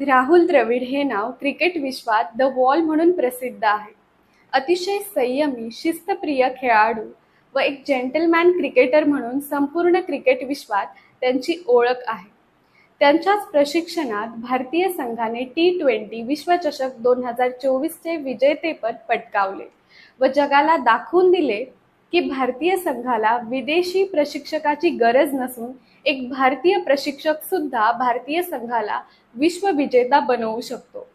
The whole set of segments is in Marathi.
राहुल द्रविड हे नाव क्रिकेट विश्वात द वॉल म्हणून प्रसिद्ध आहे. अतिशय संयमी शिस्तप्रिय खेळाडू व एक जेंटलमॅन क्रिकेटर म्हणून संपूर्ण क्रिकेट विश्वात त्यांची ओळख आहे. त्यांच्याच प्रशिक्षणात भारतीय संघाने टी ट्वेंटी विश्वचषक दोन हजार चोवीसचे विजेतेपद पटकावले व जगाला दाखवून दिले की भारतीय संघाला विदेशी प्रशिक्षकाची गरज नसून एक भारतीय प्रशिक्षक सुद्धा भारतीय संघाला विश्वविजेता बनवू शकतो.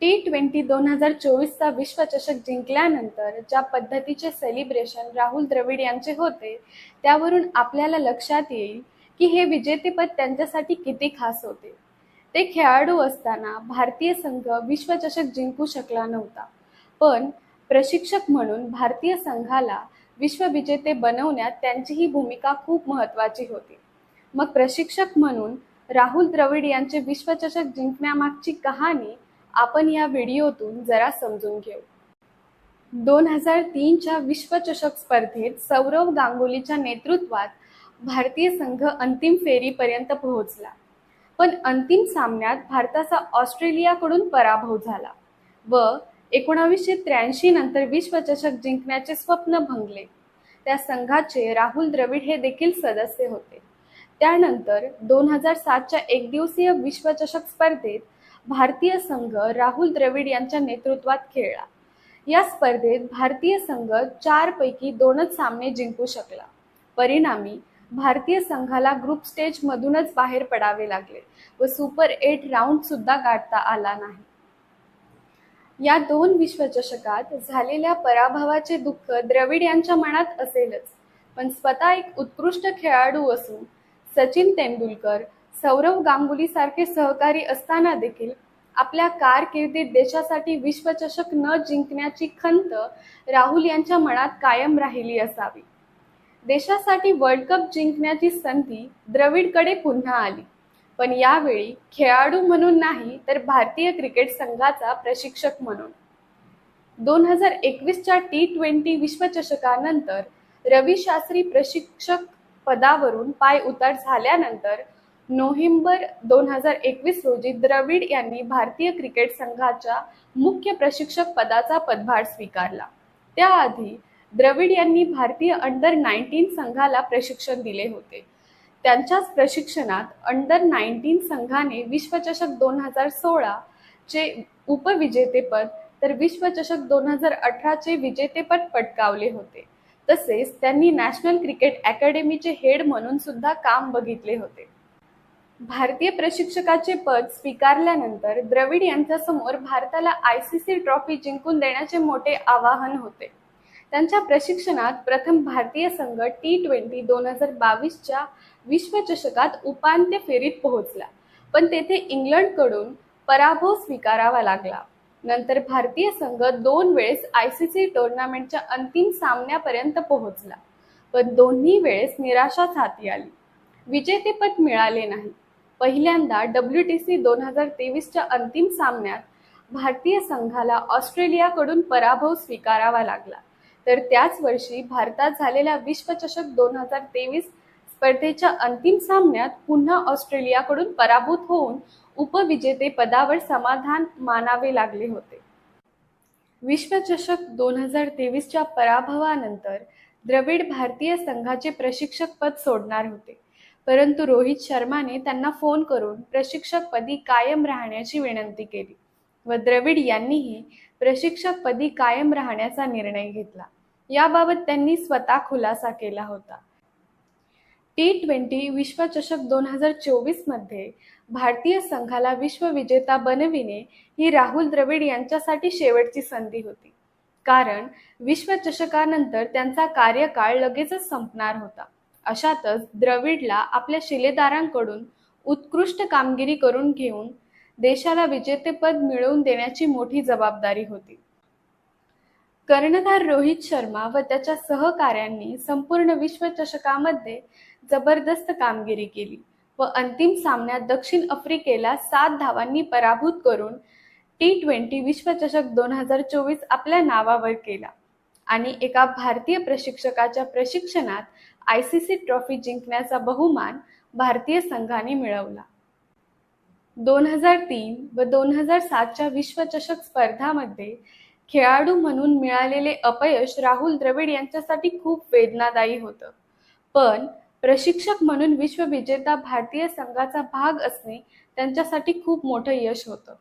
टी ट्वेंटी दोन हजार चोवीसचा विश्वचषक जिंकल्यानंतर ज्या पद्धतीचे सेलिब्रेशन राहुल द्रविड यांचे होते त्यावरून आपल्याला लक्षात येईल की हे विजेतेपद त्यांच्यासाठी किती खास होते. ते खेळाडू असताना भारतीय संघ विश्वचषक जिंकू शकला नव्हता. पण प्रशिक्षक म्हणून भारतीय संघाला विश्वविजेते बनवण्यात त्यांची ही भूमिका खूप महत्त्वाची होती. मग प्रशिक्षक म्हणून राहुल द्रविड यांचे विश्वचषक जिंकण्यामागची कहाणी आपण या व्हिडिओतून जरा समजून घेऊ. दोन हजार तीनच्या विश्वचषक स्पर्धेत सौरव गांगुलीच्या नेतृत्वात भारतीय संघ अंतिम फेरीपर्यंत पोहोचला. पण अंतिम सामन्यात भारताचा ऑस्ट्रेलियाकडून पराभव झाला व एकोणावीसशे त्र्याऐंशी नंतर विश्वचषक जिंकण्याचे स्वप्न भंगले. त्या संघाचे राहुल द्रविड हे देखील सदस्य होते. त्यानंतर दोन हजार सातच्या एकदिवसीय विश्वचषक स्पर्धेत भारतीय संघ राहुल द्रविड यांच्या नेतृत्वात खेळला. या स्पर्धेत भारतीय संघ चारपैकी दोनच सामने जिंकू शकला. परिणामी भारतीय संघाला ग्रुप स्टेजमधूनच बाहेर पडावे लागले व सुपर एट राऊंड सुद्धा गाठता आला नाही. या दोन विश्वचषकात झालेल्या पराभवाचे दुःख द्रविड यांच्या मनात असेलच. पण स्वतः एक उत्कृष्ट खेळाडू असून सचिन तेंडुलकर सौरव गांगुली सारखे सहकारी असताना देखील आपल्या कारकिर्दीत देशासाठी विश्वचषक न जिंकण्याची खंत राहुल यांच्या मनात कायम राहिली असावी. देशासाठी वर्ल्ड कप जिंकण्याची संधी द्रविडकडे पुन्हा आली. पण यावेळी खेळाडू म्हणून नाही तर भारतीय क्रिकेट संघाचा प्रशिक्षक म्हणून. दोन हजार एकवीसच्या टी ट्वेंटी विश्वचषकानंतर रवी शास्त्री प्रशिक्षक पदावरून पाय उतार झाल्यानंतर नोव्हेंबर दोन हजार एकवीस रोजी द्रविड यांनी भारतीय क्रिकेट संघाच्या मुख्य प्रशिक्षक पदाचा पदभार स्वीकारला. त्याआधी द्रविड यांनी भारतीय अंडर नाईन्टीन संघाला प्रशिक्षण दिले होते. त्यांच्याच प्रशिक्षणात अंडर नाईन्टीन संघाने विश्वचषक दोन हजार सोळाचे उपविजेतेपद तर विश्वचषक दोन हजार अठराचे विजेतेपद पटकावले होते. तसेच त्यांनी नॅशनल क्रिकेट अकॅडमीचे हेड म्हणून सुद्धा काम बघितले होते. भारतीय प्रशिक्षकाचे पद स्वीकारल्यानंतर द्रविड यांच्यासमोर भारताला आय सी सी ट्रॉफी जिंकून देण्याचे मोठे आवाहन होते. त्यांच्या प्रशिक्षणात प्रथम भारतीय संघ टी ट्वेंटी दोन हजार बावीसच्या विश्वचषकात उपांत्य फेरीत पोहोचला. पण तेथे इंग्लंडकडून पराभव स्वीकारावा लागला. नंतर भारतीय संघ दोन वेळेस आय सी सी टुर्नामेंटच्या अंतिम सामन्यापर्यंत पोहोचला. पण दोन्ही वेळेस निराशाच हाती आली. विजेतेपद मिळाले नाही. पहिल्यांदा डब्ल्यू टी सी दोन हजार तेवीसच्या अंतिम सामन्यात भारतीय संघाला ऑस्ट्रेलियाकडून पराभव स्वीकारावा लागला. तर त्याच वर्षी भारतात झालेल्या विश्वचषक दोन हजार तेवीस स्पर्धेच्या अंतिम सामन्यात पुन्हा ऑस्ट्रेलियाकडून पराभूत होऊन उपविजेते पदावर समाधान मानावे लागले होते. विश्वचषक दोन हजार तेवीसच्या पराभवानंतर द्रविड भारतीय संघाचे प्रशिक्षक पद सोडणार होते. परंतु रोहित शर्माने त्यांना फोन करून प्रशिक्षकपदी कायम राहण्याची विनंती केली व द्रविड यांनीही प्रशिक्षकपदी कायम राहण्याचा निर्णय घेतला. याबाबत त्यांनी स्वतः खुलासा केला होता. टी ट्वेंटी विश्वचषक दोन हजार चोवीसमध्ये भारतीय संघाला विश्वविजेता बनविणे ही राहुल द्रविड यांच्यासाठी शेवटची संधी होती. कारण विश्वचषकानंतर त्यांचा कार्यकाळ लगेचच संपणार होता. अशातच द्रविडला आपल्या शिलेदारांकडून उत्कृष्ट कामगिरी करून घेऊन देशाला विजेतेपद मिळवून देण्याची मोठी जबाबदारी होती. कर्णधार रोहित शर्मा व त्याच्या सहकाऱ्यांनी संपूर्ण विश्वचषकामध्ये जबरदस्त कामगिरी केली व अंतिम सामन्यात दक्षिण आफ्रिकेला सात धावांनी पराभूत करून टी ट्वेंटी विश्वचषक दोन हजार चोवीस आपल्या नावावर केला. आणि एका भारतीय प्रशिक्षकाच्या प्रशिक्षणात आय सी सी ट्रॉफी जिंकण्याचा बहुमान भारतीय संघाने मिळवला. दोन हजार तीन व दोन हजार सातच्या विश्वचषक स्पर्धामध्ये खेळाडू म्हणून मिळालेले अपयश राहुल द्रविड यांच्यासाठी खूप वेदनादायी होतं. पण प्रशिक्षक म्हणून विश्वविजेता भारतीय संघाचा भाग असणे त्यांच्यासाठी खूप मोठं यश होतं.